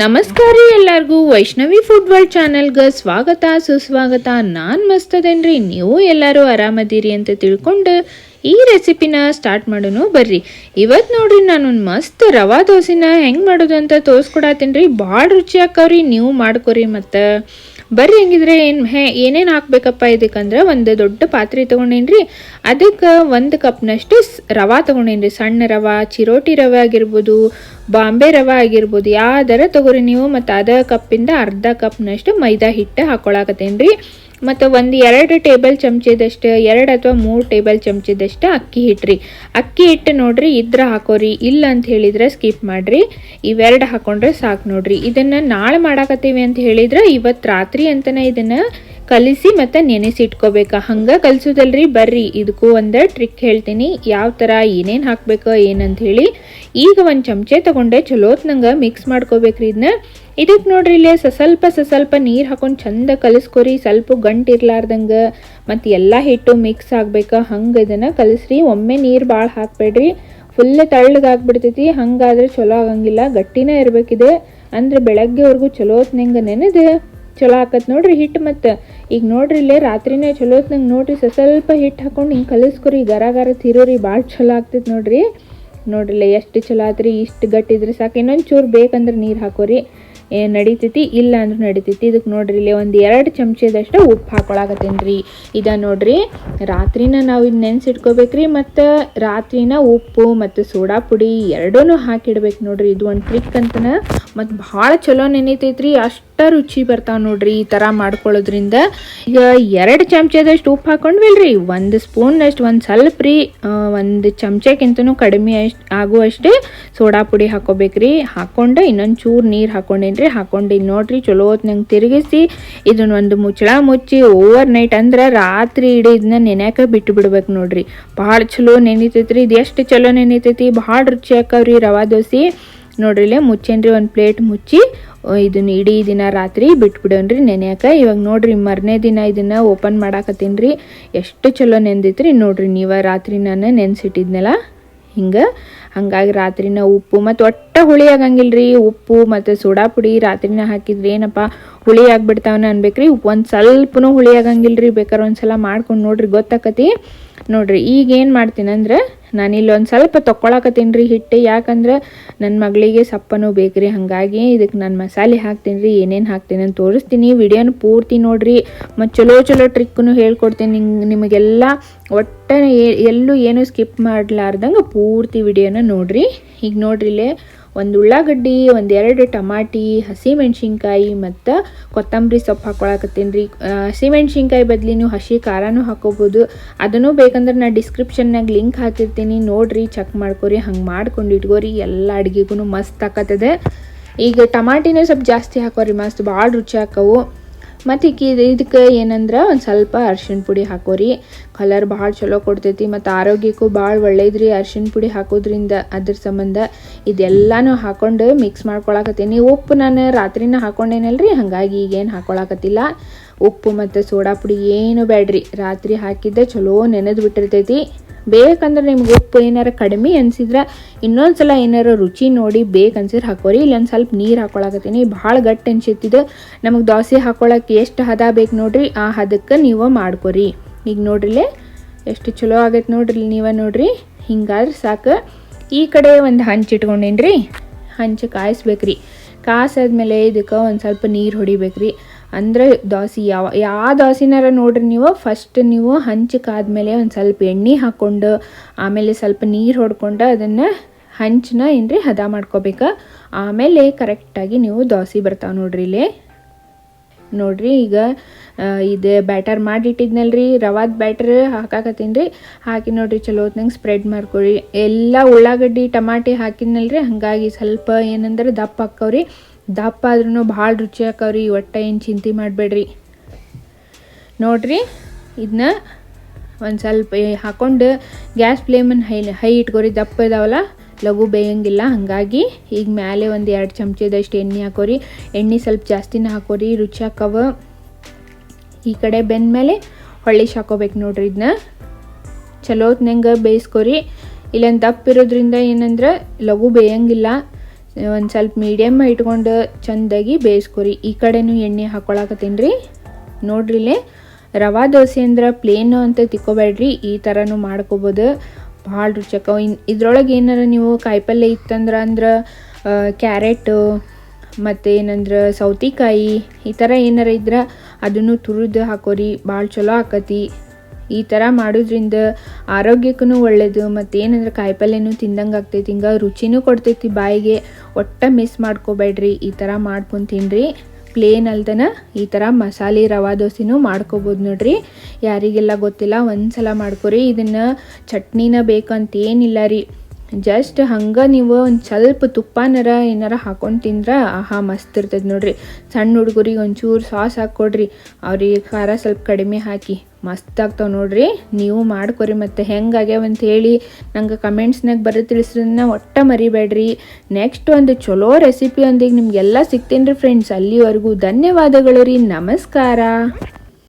ನಮಸ್ಕಾರ ರೀ ಎಲ್ಲರಿಗೂ. ವೈಷ್ಣವಿ ಫುಡ್ ವರ್ಲ್ಡ್ ಚಾನೆಲ್ಗೆ ಸ್ವಾಗತ, ಸುಸ್ವಾಗತ. ನಾನು ಮಸ್ತದೇನ್ರಿ, ನೀವು ಎಲ್ಲರೂ ಆರಾಮದಿರಿ ಅಂತ ತಿಳ್ಕೊಂಡು ಈ ರೆಸಿಪಿನ ಸ್ಟಾರ್ಟ್ ಮಾಡೋನು ಬರ್ರಿ. ಇವತ್ತು ನೋಡ್ರಿ ನಾನು ಒಂದು ಮಸ್ತ್ ರವಾ ದೋಸೆನ ಹೆಂಗೆ ಮಾಡೋದು ಅಂತ ತೋರಿಸ್ಕೊಡತ್ತೀನಿ ರೀ ಭಾಳ ರುಚಿ ಹಾಕವ್ರಿ ನೀವು ಮಾಡ್ಕೊರಿ ಮತ್ತು. ಬರ್ರಿ ಹೆಂಗಿದ್ರೆ ಏನು ಹೇ, ಏನೇನು ಹಾಕ್ಬೇಕಪ್ಪ ಇದಕ್ಕಂದ್ರೆ ಒಂದು ದೊಡ್ಡ ಪಾತ್ರೆ ತೊಗೊಂಡೇನ್ರಿ. ಅದಕ್ಕೆ ಒಂದು ಕಪ್ನಷ್ಟು ರವಾ ತೊಗೊಂಡೇನ್ರಿ. ಸಣ್ಣ ರವಾ, ಚಿರೋಟಿ ರವೆ ಆಗಿರ್ಬೋದು, ಬಾಂಬೆ ರವೆ ಆಗಿರ್ಬೋದು, ಯಾವ್ದಾರ ತಗೋರಿ ನೀವು. ಮತ್ತು ಅದ ಕಪ್ಪಿಂದ ಅರ್ಧ ಕಪ್ನಷ್ಟು ಮೈದಾ ಹಿಟ್ಟು ಹಾಕೊಳಕತ್ತೇನ್ರಿ. ಮತ್ತು ಒಂದು ಎರಡು ಟೇಬಲ್ ಚಮಚದಷ್ಟು, ಎರಡು ಅಥವಾ ಮೂರು ಟೇಬಲ್ ಚಮಚದಷ್ಟು ಅಕ್ಕಿ ಹಿಟ್ರಿ. ಅಕ್ಕಿ ಹಿಟ್ಟು ನೋಡ್ರಿ, ಇದ್ರ ಹಾಕೋರಿ. ಇಲ್ಲ ಅಂತ ಹೇಳಿದ್ರೆ ಸ್ಕಿಪ್ ಮಾಡ್ರಿ. ಇವೆರಡು ಹಾಕೊಂಡ್ರೆ ಸಾಕು ನೋಡ್ರಿ. ಇದನ್ನು ನಾಳೆ ಮಾಡಾಕತ್ತೀವಿ ಅಂತ ಹೇಳಿದ್ರೆ ಇವತ್ತು ರಾತ್ರಿ ಅಂತನೇ ಇದನ್ನು ಕಲಿಸಿ ಮತ್ತು ನೆನೆಸಿ ಇಟ್ಕೋಬೇಕು ಹಂಗೆ ಕಲಿಸೋದಲ್ರಿ? ಬರ್ರಿ ಇದಕ್ಕೂ ಒಂದು ಟ್ರಿಕ್ ಹೇಳ್ತೀನಿ. ಯಾವ ಥರ ಏನೇನು ಹಾಕ್ಬೇಕು ಏನಂತ ಹೇಳಿ ಈಗ ಒಂದು ಚಮಚೆ ತಗೊಂಡೆ. ಚಲೋತ್ನಂಗೆ ಮಿಕ್ಸ್ ಮಾಡ್ಕೋಬೇಕ್ರಿ ಇದನ್ನ ಇದಕ್ಕೆ ನೋಡ್ರಿ ಇಲ್ಲೇ ಸ್ವಲ್ಪ ಸ್ವಲ್ಪ ನೀರು ಹಾಕೊಂಡು ಚಂದ ಕಲಿಸ್ಕೊರಿ. ಸ್ವಲ್ಪ ಗಂಟು ಇರ್ಲಾರ್ದಂಗೆ ಮತ್ತು ಎಲ್ಲ ಹಿಟ್ಟು ಮಿಕ್ಸ್ ಆಗ್ಬೇಕು. ಹಂಗೆ ಇದನ್ನು ಕಲಿಸ್ರಿ. ಒಮ್ಮೆ ನೀರು ಭಾಳ ಹಾಕ್ಬೇಡ್ರಿ. ಫುಲ್ ತಳ್ಳಗಾಗ್ಬಿಡ್ತೈತಿ. ಹಂಗಾದ್ರೆ ಚಲೋ ಆಗಂಗಿಲ್ಲ. ಗಟ್ಟಿನೇ ಇರಬೇಕಿದೆ. ಅಂದ್ರೆ ಬೆಳಗ್ಗೆವರೆಗೂ ಚಲೋತ್ನಂಗೆ ನೆನೆದು ಚಲೋ ಆಕತ್ ನೋಡ್ರಿ ಹಿಟ್ಟು ಮತ್ತು. ಈಗ ನೋಡ್ರಿ ಇಲ್ಲೇ ರಾತ್ರಿನೇ ಚಲೋ ನಂಗೆ ನೋಡ್ರಿ ಸ್ವಲ್ಪ ಹಿಟ್ಟು ಹಾಕೊಂಡು ಹಿಂಗೆ ಕಲಿಸ್ಕೊರಿ. ಗರ ಗರ ತಿರೋರಿ ಭಾಳ ಚಲೋ ಆಗ್ತೈತೆ ನೋಡ್ರಿ. ನೋಡ್ರಿಲ್ಲ ಎಷ್ಟು ಚಲೋ ಆತ್ರಿ, ಇಷ್ಟು ಗಟ್ಟಿದ್ರೆ ಸಾಕು. ಇನ್ನೊಂದು ಚೂರು ಬೇಕಂದ್ರೆ ನೀರು ಹಾಕೋರಿ. ನಡಿತೈತಿ? ಇಲ್ಲ ಅಂದ್ರೆ ನಡಿತೈತಿ. ಇದಕ್ಕೆ ನೋಡ್ರಿ, ಇಲ್ಲಿ ಒಂದು ಎರಡು ಚಮಚದಷ್ಟು ಉಪ್ಪು ಹಾಕೊಳಕತ್ತೀನಿ ಇದ ನೋಡ್ರಿ, ರಾತ್ರಿನ ನಾವು ಇದು ನೆನೆಸಿಟ್ಕೋಬೇಕ್ರಿ ಮತ್ತು ರಾತ್ರಿನ ಉಪ್ಪು ಮತ್ತು ಸೋಡಾ ಪುಡಿ ಎರಡೂ ಹಾಕಿಡ್ಬೇಕು ನೋಡ್ರಿ. ಇದು ಒಂದು ಟ್ರಿಕ್ ಅಂತನ ಮತ್ತು ಭಾಳ ಚಲೋ ನೆನೀತೈತ್ರಿ. ಅಷ್ಟು ರುಚಿ ಬರ್ತಾವ ನೋಡ್ರಿ ಈ ಥರ ಮಾಡ್ಕೊಳ್ಳೋದ್ರಿಂದ. ಈಗ ಎರಡು ಚಮಚದಷ್ಟು ಉಪ್ಪು ಹಾಕೊಂಡ್ವಿಲ್ರಿ? ಒಂದು ಸ್ಪೂನ್ನಷ್ಟು ಒಂದು ಸ್ವಲ್ಪ ರೀ ಒಂದು ಚಮಚಕ್ಕಿಂತನೂ ಕಡಿಮೆ ಅಷ್ಟು, ಆಗುವಷ್ಟೇ ಸೋಡಾ ಪುಡಿ ಹಾಕೋಬೇಕ್ರಿ. ಹಾಕೊಂಡು ಇನ್ನೊಂದು ಚೂರು ನೀರು ಹಾಕೊಂಡೇನ್ರಿ. ಹಾಕೊಂಡು. ಹಾಕೊಂಡಿನಿ ನೋಡ್ರಿ ಚಲೋ ನಂಗೆ ತಿರುಗಿಸಿ ಇದನ್ನ ಒಂದು ಮುಚ್ಚಳ ಮುಚ್ಚಿ ಓವರ್ ನೈಟ್ ಅಂದ್ರೆ ರಾತ್ರಿ ಇಡೀ ಇದನ್ನ ನೆನ್ಯಾಕ ಬಿಟ್ಟು ಬಿಡ್ಬೇಕು ನೋಡ್ರಿ. ಭಾಳ ಚಲೋ ನೆನಿತೈತ್ರಿ. ಇದು ಎಷ್ಟು ಚಲೋ ನೆನಿತೈತಿ. ಭಾಳ ರುಚಿ ಹಾಕವ್ರಿ ರವಾ ದೋಸೆ. ನೋಡ್ರಿ ಇಲ್ಲೇ ಮುಚ್ಚೇನ್ರಿ ಒಂದು ಪ್ಲೇಟ್ ಮುಚ್ಚಿ ಇದನ್ನ ಇಡೀ ದಿನ ರಾತ್ರಿ ಬಿಟ್ಬಿಡೋನ್ರಿ ನೆನೆಯಾಕ. ಇವಾಗ ನೋಡ್ರಿ ಮರನೇ ದಿನ ಇದನ್ನ ಓಪನ್ ಮಾಡಾಕತ್ತೀನಿ ಎಷ್ಟು ಚಲೋ ನೆಂದಿತ್ರಿ ನೋಡ್ರಿ ನೀವ ರಾತ್ರಿ ನಾನು ನೆನ್ಸಿಟ್ಟಿದ್ನಲ್ಲ. ಹಿಂಗೆ ಹಂಗಾಗಿ ರಾತ್ರಿನ ಉಪ್ಪು ಮತ್ತು ಒಟ್ಟ ಹುಳಿ ಆಗಂಗಿಲ್ರಿ. ಉಪ್ಪು ಮತ್ತು ಸೋಡಾ ಪುಡಿ ರಾತ್ರಿನ ಹಾಕಿದ್ರೆ ಏನಪ್ಪ, ಹುಳಿ ಆಗ್ಬಿಡ್ತಾವನ ಅನ್ಬೇಕ್ರಿ. ಒಂದು ಸ್ವಲ್ಪನೂ ಹುಳಿ ಆಗಂಗಿಲ್ರಿ. ಬೇಕಾದ್ರೆ ಒಂದ್ಸಲ ಮಾಡ್ಕೊಂಡು ನೋಡ್ರಿ. ಗೊತ್ತಾಕತಿ? ನೋಡ್ರಿ, ಈಗ ಏನು ಮಾಡ್ತೀನಿ ಅಂದ್ರೆ ನಾನು ಇಲ್ಲಿ ಒಂದು ಸ್ವಲ್ಪ ತೊಗೊಳಕತ್ತೀನಿ ರೀ ಹಿಟ್ಟು. ಯಾಕಂದ್ರೆ ನನ್ನ ಮಗಳಿಗೆ ಸಪ್ಪನೂ ಬೇಕ್ರಿ. ಹಾಗಾಗಿ ಇದಕ್ಕೆ ನಾನು ಮಸಾಲೆ ಹಾಕ್ತೀನಿ ರೀ, ಏನೇನು ಹಾಕ್ತೀನಿ ಅಂತ ತೋರಿಸ್ತೀನಿ. ವಿಡಿಯೋನ ಪೂರ್ತಿ ನೋಡ್ರಿ. ಮತ್ತು ಚಲೋ ಚಲೋ ಟ್ರಿಕ್ಕನ್ನು ಹೇಳ್ಕೊಡ್ತೀನಿ ನಿಂಗೆ ನಿಮಗೆಲ್ಲ ಒಟ್ಟು ಎಲ್ಲೂ ಏನು ಸ್ಕಿಪ್ ಮಾಡಲಾರ್ದಂಗೆ ಪೂರ್ತಿ ವಿಡಿಯೋನ ನೋಡ್ರಿ. ಈಗ ನೋಡ್ರಿ ಇಲ್ಲೇ ಒಂದು ಉಳ್ಳಾಗಡ್ಡಿ ಒಂದೆರಡು ಟಮಾಟಿ, ಹಸಿಮೆಣ್ಸಿನ್ಕಾಯಿ ಮತ್ತು ಕೊತ್ತಂಬರಿ ಸೊಪ್ಪು ಹಾಕೊಳಕತ್ತೀನಿ ರೀ. ಹಸಿಮೆಣ್ಸಿನ್ಕಾಯಿ ಬದಲಿ ನೀವು ಹಸಿ ಖಾರನೂ ಹಾಕೋಬೋದು. ಅದನ್ನು ಬೇಕಂದ್ರೆ ನಾನು ಡಿಸ್ಕ್ರಿಪ್ಷನ್ನಾಗ ಲಿಂಕ್ ಹಾಕಿರ್ತೀನಿ. ನೋಡ್ರಿ ಚೆಕ್ ಮಾಡ್ಕೊರಿ, ಹಂಗೆ ಮಾಡ್ಕೊಂಡು ಇಟ್ಕೋರಿ. ಎಲ್ಲ ಅಡುಗೆಗೂ ಮಸ್ತ್ ಆಕತ್ತದೆ. ಈಗ ಟಮಾಟಿನೂ ಸ್ವಲ್ಪ ಜಾಸ್ತಿ ಹಾಕೋರಿ, ಮಸ್ತ್ ಭಾಳ ರುಚಿ ಹಾಕವು ಮತ್ತು ಈಕಿ ಇದಕ್ಕೆ ಏನಂದ್ರೆ ಒಂದು ಸ್ವಲ್ಪ ಅರ್ಶಿಣ ಪುಡಿ ಹಾಕೋರಿ. ಕಲರ್ ಭಾಳ ಚಲೋ ಕೊಡ್ತೈತಿ ಮತ್ತು ಆರೋಗ್ಯಕ್ಕೂ ಭಾಳ ಒಳ್ಳೇದ್ರಿ ಅರ್ಶಿಣ ಪುಡಿ ಹಾಕೋದ್ರಿಂದ. ಅದ್ರ ಸಂಬಂಧ ಇದೆಲ್ಲನೂ ಹಾಕೊಂಡು ಮಿಕ್ಸ್ ಮಾಡ್ಕೊಳಕತ್ತೀನಿ. ಉಪ್ಪು ನಾನು ರಾತ್ರಿನ ಹಾಕೊಂಡೇನಲ್ರಿ? ಹಾಗಾಗಿ ಈಗೇನು ಹಾಕೊಳಕತ್ತಿಲ್ಲ. ಉಪ್ಪು ಮತ್ತು ಸೋಡಾ ಪುಡಿ ಏನು ಬೇಡ್ರಿ ರಾತ್ರಿ ಹಾಕಿದ್ದೆ ಚಲೋ ನೆನೆದು ಬಿಟ್ಟಿರ್ತೈತಿ. ಬೇಕಂದ್ರೆ ನಿಮ್ಗೆ ಉಪ್ಪು ಏನಾರ ಕಡಿಮೆ ಅನ್ಸಿದ್ರೆ ಇನ್ನೊಂದು ಸಲ ಏನಾರ ರುಚಿ ನೋಡಿ ಬೇಕನ್ಸಿದ್ರೆ ಹಾಕೋರಿ. ಇಲ್ಲ ಒಂದು ಸ್ವಲ್ಪ ನೀರು ಹಾಕೊಳಕತ್ತೀನಿ. ಭಾಳ ಗಟ್ಟಿ ಅನ್ಸಿತ್ತಿದ್ದು ನಮಗೆ ದೋಸೆ ಹಾಕೊಳಕ್ಕೆ ಎಷ್ಟು ಹದ ಬೇಕು ನೋಡ್ರಿ. ಆ ಹದಕ್ಕೆ ನೀವು ಮಾಡ್ಕೊರಿ. ಈಗ ನೋಡ್ರಿಲೆ, ಎಷ್ಟು ಚಲೋ ಆಗೈತೆ ನೋಡ್ರಿ ನೀವೇ ನೋಡ್ರಿ. ಹಿಂಗಾದ್ರೆ ಸಾಕು. ಈ ಕಡೆ ಒಂದು ಹಂಚು ಇಟ್ಕೊಂಡೇನ್ರಿ. ಹಂಚು ಕಾಯಿಸ್ಬೇಕ್ರಿ. ಕಾಸಾದ್ಮೇಲೆ ಇದಕ್ಕೆ ಒಂದು ಸ್ವಲ್ಪ ನೀರು ಹೊಡಿಬೇಕ್ರಿ. ಅಂದ್ರೆ ದೋಸೆ, ಯಾವ ಯಾವ ದೋಸೆನಾರ ನೋಡ್ರಿ ನೀವು ಫಸ್ಟ್ ನೀವು ಹಂಚಕ್ಕಾದ್ಮೇಲೆ ಒಂದು ಸ್ವಲ್ಪ ಎಣ್ಣೆ ಹಾಕ್ಕೊಂಡು ಆಮೇಲೆ ಸ್ವಲ್ಪ ನೀರು ಹೊಡ್ಕೊಂಡು ಅದನ್ನು ಹಂಚನ್ನ ಏನ್ರಿ ಹದ ಮಾಡ್ಕೋಬೇಕು. ಆಮೇಲೆ ಕರೆಕ್ಟಾಗಿ ನೀವು ದೋಸೆ ಬರ್ತಾವೆ ನೋಡ್ರಿ ಇಲ್ಲಿ. ನೋಡ್ರಿ ಈಗ ಇದು ಬ್ಯಾಟರ್ ಮಾಡಿಟ್ಟಿದ್ನಲ್ರಿ, ರವಾದ ಬ್ಯಾಟರ್ ಹಾಕಾಕತ್ತೀನಿ ರೀ ಹಾಕಿ ನೋಡ್ರಿ ಚಲೋ ಹೊತ್ನಂಗೆ ಸ್ಪ್ರೆಡ್ ಮಾಡ್ಕೊರಿ ಎಲ್ಲ ಉಳ್ಳಾಗಡ್ಡಿ, ಟಮಾಟಿ ಹಾಕಿದ್ನಲ್ರಿ, ಹಾಗಾಗಿ ಸ್ವಲ್ಪ ಏನಂದ್ರೆ ದಪ್ಪ ಹಾಕವ್ರಿ. ದಪ್ಪ ಆದ್ರೂ ಭಾಳ ರುಚಿ ಒಟ್ಟ ಏನು ಚಿಂತೆ ಮಾಡಬೇಡ್ರಿ. ನೋಡ್ರಿ ಇದನ್ನ ಒಂದು ಸ್ವಲ್ಪ ಹಾಕೊಂಡು ಗ್ಯಾಸ್ ಫ್ಲೇಮನ್ನು ಹೈ ಹೈ ಇಟ್ಕೋರಿ, ದಪ್ಪ ಇದಾವಲ್ಲ, ಲಘು ಬೇಯಂಗಿಲ್ಲ, ಹಾಗಾಗಿ ಈಗ ಮೇಲೆ ಒಂದು ಎರಡು ಚಮಚದಷ್ಟು ಎಣ್ಣೆ ಹಾಕೋರಿ. ಎಣ್ಣೆ ಸ್ವಲ್ಪ ಜಾಸ್ತಿನ ಹಾಕೋರಿ, ರುಚಿ ಹಾಕವ ಈ ಕಡೆ ಬೆಂದ ಮೇಲೆ ಹೊಳ್ಳಿಶ್ ಹಾಕೋಬೇಕು ನೋಡ್ರಿ ಇದನ್ನ ಚಲೋತ್ನಂಗೆ ಬೇಯಿಸ್ಕೊರಿ. ಇಲ್ಲೊಂದು ದಪ್ಪ ಇರೋದ್ರಿಂದ ಏನಂದ್ರೆ ಲಘು ಬೇಯಂಗಿಲ್ಲ. ಒಂದು ಸ್ವಲ್ಪ ಮೀಡಿಯಮ್ ಇಟ್ಕೊಂಡು ಚೆಂದಾಗಿ ಬೇಯಿಸ್ಕೊರಿ. ಈ ಕಡೆನೂ ಎಣ್ಣೆ ಹಾಕೊಳಕತ್ತೀನಿ ರೀ. ನೋಡ್ರಿ ಇಲ್ಲೇ, ರವಾ ದೋಸೆ ಅಂದ್ರೆ ಪ್ಲೇನು ಅಂತ ತಿಕ್ಕೋಬೇಡ್ರಿ. ಈ ಥರನೂ ಮಾಡ್ಕೋಬೋದು. ಭಾಳ ರುಚಕ ಇನ್ ಇದ್ರೊಳಗೆ ಏನಾರ ನೀವು ಕಾಯಿಪಲ್ಯ ಇತ್ತಂದ್ರೆ ಅಂದ್ರೆ ಕ್ಯಾರೆಟು, ಮತ್ತು ಏನಂದ್ರೆ ಸೌತೆಕಾಯಿ, ಈ ಥರ ಏನಾರ ಇದ್ರೆ ಅದನ್ನು ತುರಿದು ಹಾಕೋರಿ. ಭಾಳ ಚಲೋ ಆಕತಿ. ಈ ಥರ ಮಾಡೋದ್ರಿಂದ ಆರೋಗ್ಯಕ್ಕೂ ಒಳ್ಳೆಯದು ಮತ್ತು ಏನಂದ್ರೆ ಕಾಯಿಪಲ್ಯನೂ ತಿಂದಂಗೆ ಆಗ್ತೈತಿ. ಹಿಂಗೆ ರುಚಿನೂ ಕೊಡ್ತೈತಿ ಬಾಯಿಗೆ. ಒಟ್ಟ ಮಿಸ್ ಮಾಡ್ಕೋಬೇಡ್ರಿ, ಈ ಥರ ಮಾಡ್ಕೊಂಡು ತಿನ್ನಿರಿ ಪ್ಲೇನ್ ಅಲ್ದನ ಈ ಥರ ಮಸಾಲೆ, ರವಾ ದೋಸೆನೂ ಮಾಡ್ಕೋಬೋದು ನೋಡ್ರಿ. ಯಾರಿಗೆಲ್ಲ ಗೊತ್ತಿಲ್ಲ ಒಂದು ಸಲ ಮಾಡ್ಕೊರಿ. ಇದನ್ನು ಚಟ್ನಿನ ಬೇಕಂತ ಏನಿಲ್ಲ ರೀ. ಜಸ್ಟ್ ಹಂಗೆ ನೀವು ಒಂದು ಸ್ವಲ್ಪ ತುಪ್ಪನಾರ ಏನಾರ ಹಾಕೊಂಡು ತಿಂದ್ರೆ ಆಹಾ ಮಸ್ತ್ ಇರ್ತದೆ ನೋಡ್ರಿ. ಸಣ್ಣ ಹುಡುಗರಿಗೆ ಒಂಚೂರು ಸಾಸ್ ಹಾಕ್ಕೊಡ್ರಿ ಅವ್ರಿಗೆ ಖಾರ ಸ್ವಲ್ಪ ಕಡಿಮೆ ಹಾಕಿ ಮಸ್ತ್ ಆಗ್ತಾವೆ ನೋಡ್ರಿ. ನೀವು ಮಾಡ್ಕೊರಿ ಮತ್ತು ಹೆಂಗಾಗ್ಯಾವ ಅಂತ ಹೇಳಿ ನಂಗೆ ಕಮೆಂಟ್ಸ್ನಾಗ ಬರೋ ತಿಳಿಸ್ರನ್ನ ಒಟ್ಟ ಮರಿಬೇಡ್ರಿ. ನೆಕ್ಸ್ಟ್ ಒಂದು ಚಲೋ ರೆಸಿಪಿ ಒಂದಿಗೆ ನಿಮಗೆಲ್ಲ ಸಿಗ್ತೀನಿ ರೀ ಫ್ರೆಂಡ್ಸ್ ಅಲ್ಲಿವರೆಗೂ ಧನ್ಯವಾದಗಳು ರೀ. ನಮಸ್ಕಾರ.